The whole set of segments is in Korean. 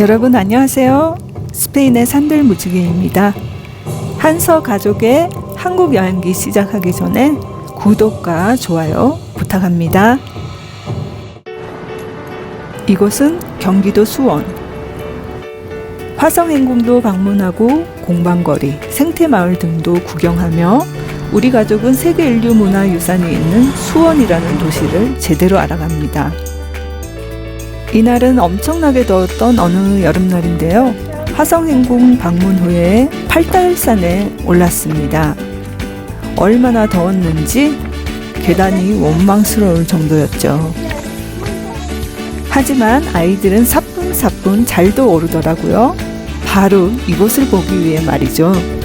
여러분 안녕하세요. 스페인의 산들 무지개입니다. 한서 가족의 한국 여행기 시작하기 전에 구독과 좋아요 부탁합니다. 이곳은 경기도 수원. 화성행궁도 방문하고 공방거리, 생태마을 등도 구경하며 우리 가족은 세계 인류 문화 유산이 있는 수원이라는 도시를 제대로 알아갑니다. 이날은 엄청나게 더웠던 어느 여름날인데요. 화성행궁 방문 후에 팔달산에 올랐습니다. 얼마나 더웠는지 계단이 원망스러울 정도였죠. 하지만 아이들은 사뿐사뿐 잘도 오르더라고요. 바로 이곳을 보기 위해 말이죠.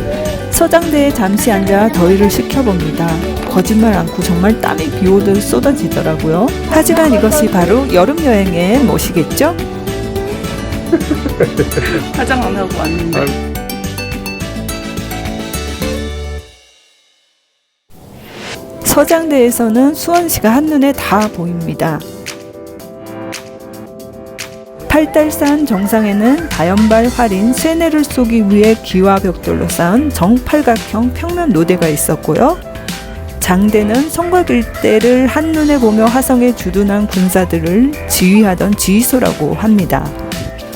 서장대에 잠시 앉아 더위를 식혀봅니다. 거짓말 않고 정말 땀이 비 오듯 쏟아지더라고요. 하지만 이것이 바로 여름 여행의 멋이겠죠? 화장 안 하고 왔는데 서장대에서는 수원시가 한눈에 다 보입니다. 팔달산 정상에는 다연발 활인 쇠뇌를 쏘기 위해 기와 벽돌로 쌓은 정팔각형 평면 노대가 있었고요. 장대는 성곽 일대를 한눈에 보며 화성에 주둔한 군사들을 지휘하던 지휘소라고 합니다.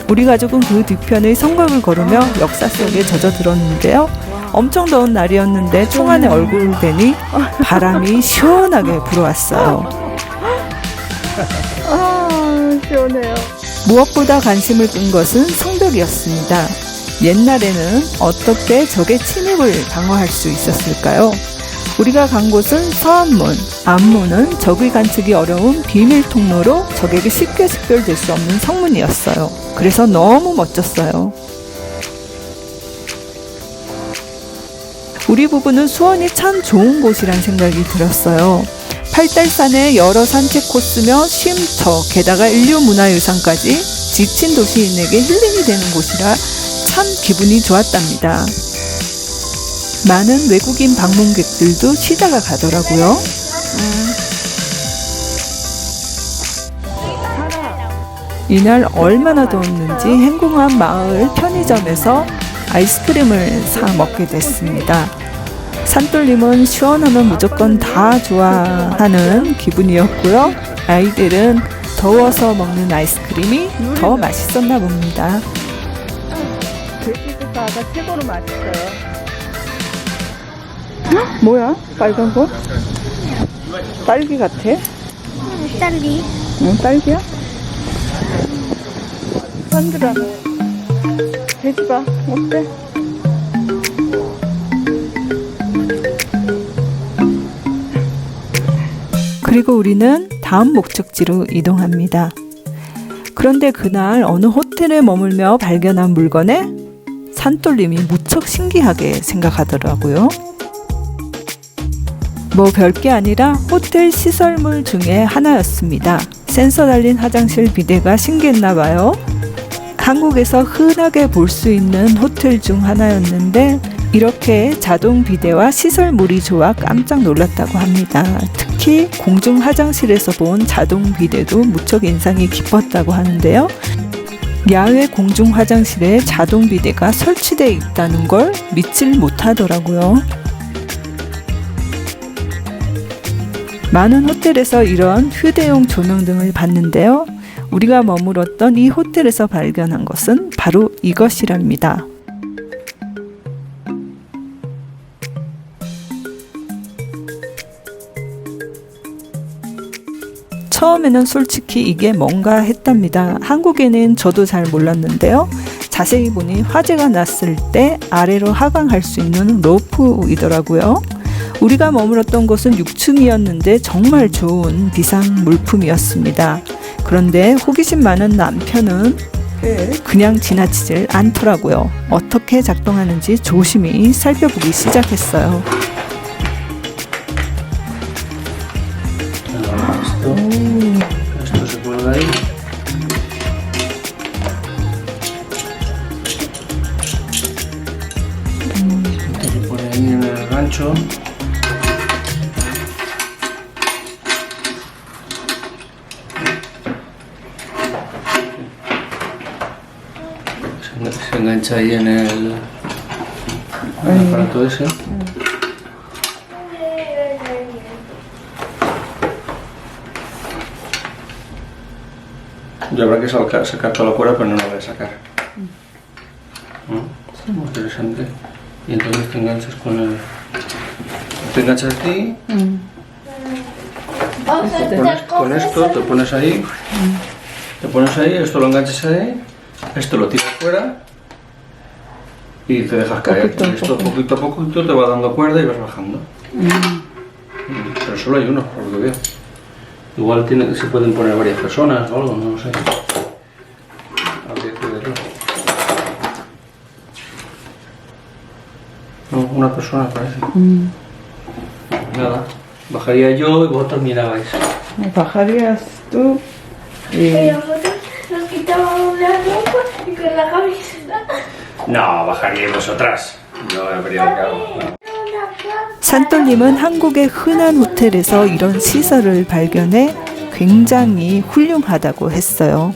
우리 가족은 그 뒤편의 성곽을 걸으며 역사 속에 젖어들었는데요. 엄청 더운 날이었는데 총 안에 얼굴을 대니 바람이 시원하게 불어왔어요. 아 시원해요 무엇보다 관심을 끈 것은 성벽이었습니다. 옛날에는 어떻게 적의 침입을 방어할 수 있었을까요? 우리가 간 곳은 서안문, 안문은 적의 관측이 어려운 비밀 통로로 적에게 쉽게 식별될 수 없는 성문이었어요. 그래서 너무 멋졌어요. 우리 부부는 수원이 참 좋은 곳이란 생각이 들었어요. 팔달산의 여러 산책 코스며 쉼터, 게다가 인류 문화유산까지 지친 도시인에게 힐링이 되는 곳이라 참 기분이 좋았답니다. 많은 외국인 방문객들도 쉬다가 가더라고요. 이날 얼마나 더웠는지 행궁한 마을 편의점에서 아이스크림을 사 먹게 됐습니다. 산돌림은 시원하면 무조건 다 좋아하는 기분이었고요. 아이들은 더워서 먹는 아이스크림이 더 맛있었나 봅니다. 돼지국가가 최고로 맛있어요 뭐야 빨간 거? 딸기 같아? 딸기 응 딸기야? 산들아 돼지가 어때? 그리고 우리는 다음 목적지로 이동합니다. 그런데 그날 어느 호텔에 머물며 발견한 물건에 산돌림이 무척 신기하게 생각하더라고요. 뭐 별게 아니라 호텔 시설물 중에 하나였습니다. 센서 달린 화장실 비데가 신기했나 봐요. 한국에서 흔하게 볼 수 있는 호텔 중 하나였는데 이렇게 자동 비데와 시설 물이 좋아 깜짝 놀랐다고 합니다. 특히 공중 화장실에서 본 자동 비데도 무척 인상이 깊었다고 하는데요. 야외 공중 화장실에 자동 비데가 설치되어 있다는 걸 믿질 못하더라고요. 많은 호텔에서 이런 휴대용 조명 등을 봤는데요. 우리가 머물었던 이 호텔에서 발견한 것은 바로 이것이랍니다. 처음에는 솔직히 이게 뭔가 했답니다. 한국에는 저도 잘 몰랐는데요. 자세히 보니 화재가 났을 때 아래로 하강할 수 있는 로프이더라고요. 우리가 머물었던 곳은 6층이었는데 정말 좋은 비상 물품이었습니다. 그런데 호기심 많은 남편은 그냥 지나치질 않더라고요. 어떻게 작동하는지 조심히 살펴보기 시작했어요. Cuelga ahí. Esto se pone ahí en el gancho. Se, se engancha ahí en el, en el aparato ese. Y habrá que sacar, sacar toda la cuerda, pero no la voy a sacar. ¿Mm? Muy interesante. Y entonces te enganchas con el. Te enganchas aquí, a te pones con esto, te pones ahí, te pones ahí, esto lo enganchas ahí, esto lo tiras fuera y te dejas caer. Poquito a Y esto poco. poquito a poquito te va dando cuerda y vas bajando. Mm, Pero solo hay uno, por lo que veo. Igual tiene, se pueden poner varias personas o algo, no lo sé. Habría que verlo. No, una persona parece. Nada, bajaría yo y vosotros mirabais. Bajarías tú y Y nosotros nos quitábamos la ropa y con la camiseta. No, bajaríais vosotras. Yo lo que. 산돌님은 한국의 흔한 호텔에서 이런 시설을 발견해 굉장히 훌륭하다고 했어요.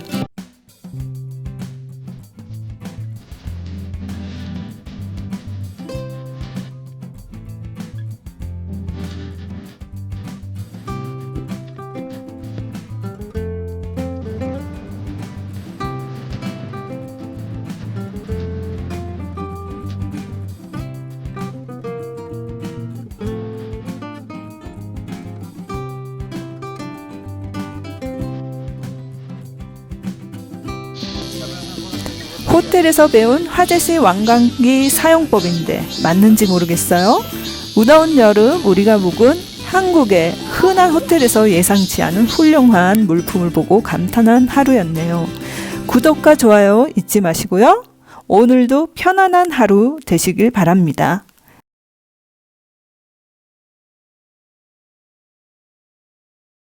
호텔에서 배운 화재시 완강기 사용법인데 맞는지 모르겠어요. 무더운 여름 우리가 묵은 한국의 흔한 호텔에서 예상치 않은 훌륭한 물품을 보고 감탄한 하루였네요. 구독과 좋아요 잊지 마시고요. 오늘도 편안한 하루 되시길 바랍니다.